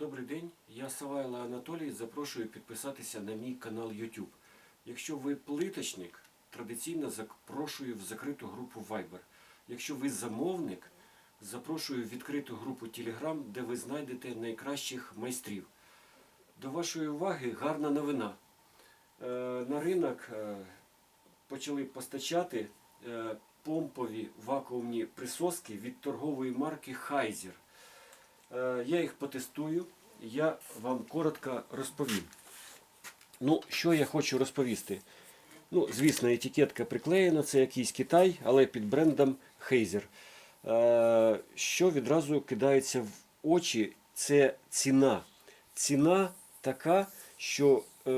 Добрий день, я Савайло Анатолій. Запрошую підписатися на мій канал YouTube. Якщо ви плиточник, традиційно запрошую в закриту групу Viber. Якщо ви замовник, запрошую в відкриту групу Telegram, де ви знайдете найкращих майстрів. До вашої уваги гарна новина. Е, На ринок е, почали постачати е, помпові вакуумні присоски від торгової марки Heiser. Е, Я їх потестую, я вам коротко розповім. Ну, що я хочу розповісти? Ну, звісно, етикетка приклеєна, це якийсь Китай, але під брендом Heiser. Е, Що відразу кидається в очі, це ціна. Ціна така, що е,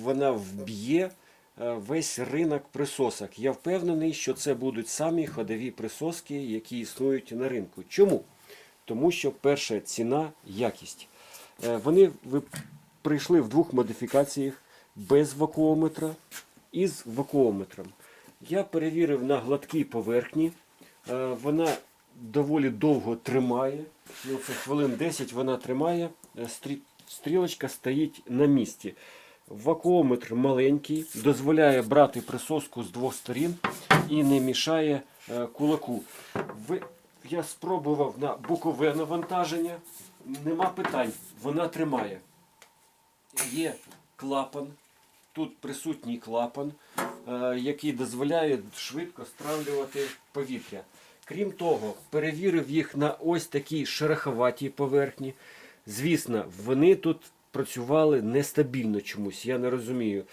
вона вб'є весь ринок присосок. Я впевнений, що це будуть самі ходові присоски, які існують на ринку. Чому? Тому що перша ціна якість. Е, Вони прийшли в двох модифікаціях без вакуометра і з вакуометром. Я перевірив на гладкій поверхні. Е, Вона доволі довго тримає. Ну, це хвилин 10 вона тримає. Е, Стрілочка стоїть на місці. Вакуометр маленький, дозволяє брати присоску з двох сторін і не мішає кулаку. Я спробував на бокове навантаження. Нема питань, вона тримає. Є клапан, тут присутній клапан, е, який дозволяє швидко стравлювати повітря. Крім того, перевірив їх на ось такій шероховатій поверхні. Звісно, вони тут працювали нестабільно чомусь, я не розумію.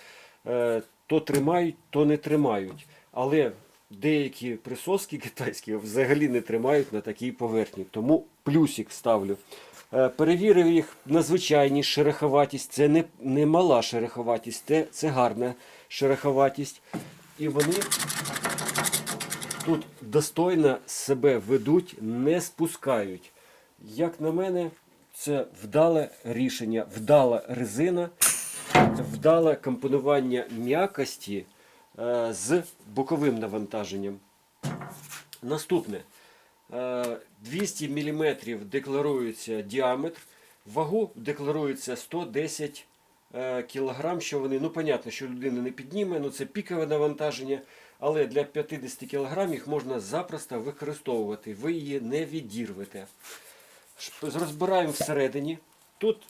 Е, То тримають, то не тримають. Але деякі присоски китайські взагалі не тримають на такій поверхні. Тому плюсик ставлю. Е, Перевірив їх на звичайність, шероховатість. Це не, не мала шероховатість, це, це гарна шероховатість. І вони тут достойно себе ведуть, не спускають. Як на мене, це вдале рішення, вдала резина, вдале компонування м'якості з боковим навантаженням. Наступне. Е, 200 мм декларується діаметр, вагу декларується 110 кг, що вони, ну, понятно, що людина не підніме, ну це пікове навантаження, але для 50 кг їх можна запросто використовувати, ви її не відірвете. Розбираємо всередині. Тут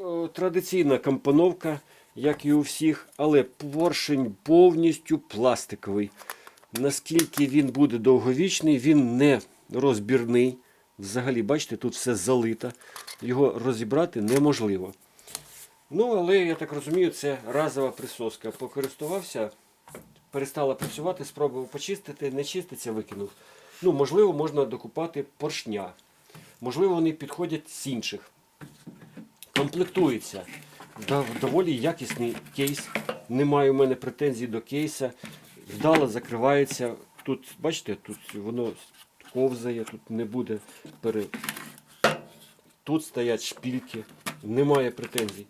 е, традиційна компоновка, як і у всіх, але поршень повністю пластиковий. Наскільки він буде довговічний, він не розбірний. Взагалі, бачите, тут все залито. Його розібрати неможливо. Ну, але я так розумію, це разова присоска. Покористувався, перестала працювати, спробував почистити, не чиститься, викинув. Ну, можливо, можна докупати поршня. Можливо, вони підходять з інших. Комплектується. Дов- Доволі якісний кейс. Немає у мене претензій до кейса. Вдало закривається. Тут, бачите, тут воно ковзає, тут не буде пере... Тут стоять шпільки, немає претензій.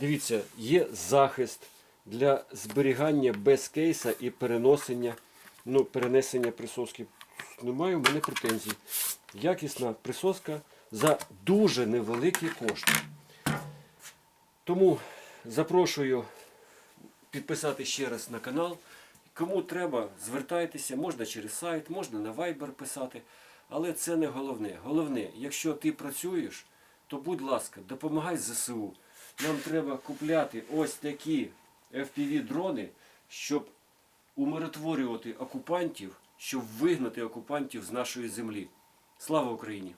Дивіться, є захист для зберігання без кейса і переносення, ну, перенесення присоски. Немає у мене претензій. Якісна присоска за дуже невеликі кошти. Тому запрошую підписати ще раз на канал. Кому треба, звертайтеся, можна через сайт, можна на Viber писати. Але це не головне. Головне, якщо ти працюєш, то будь ласка, допомагай ЗСУ. Нам треба купляти ось такі FPV-дрони, щоб умиротворювати окупантів, щоб вигнати окупантів з нашої землі. Слава Україні!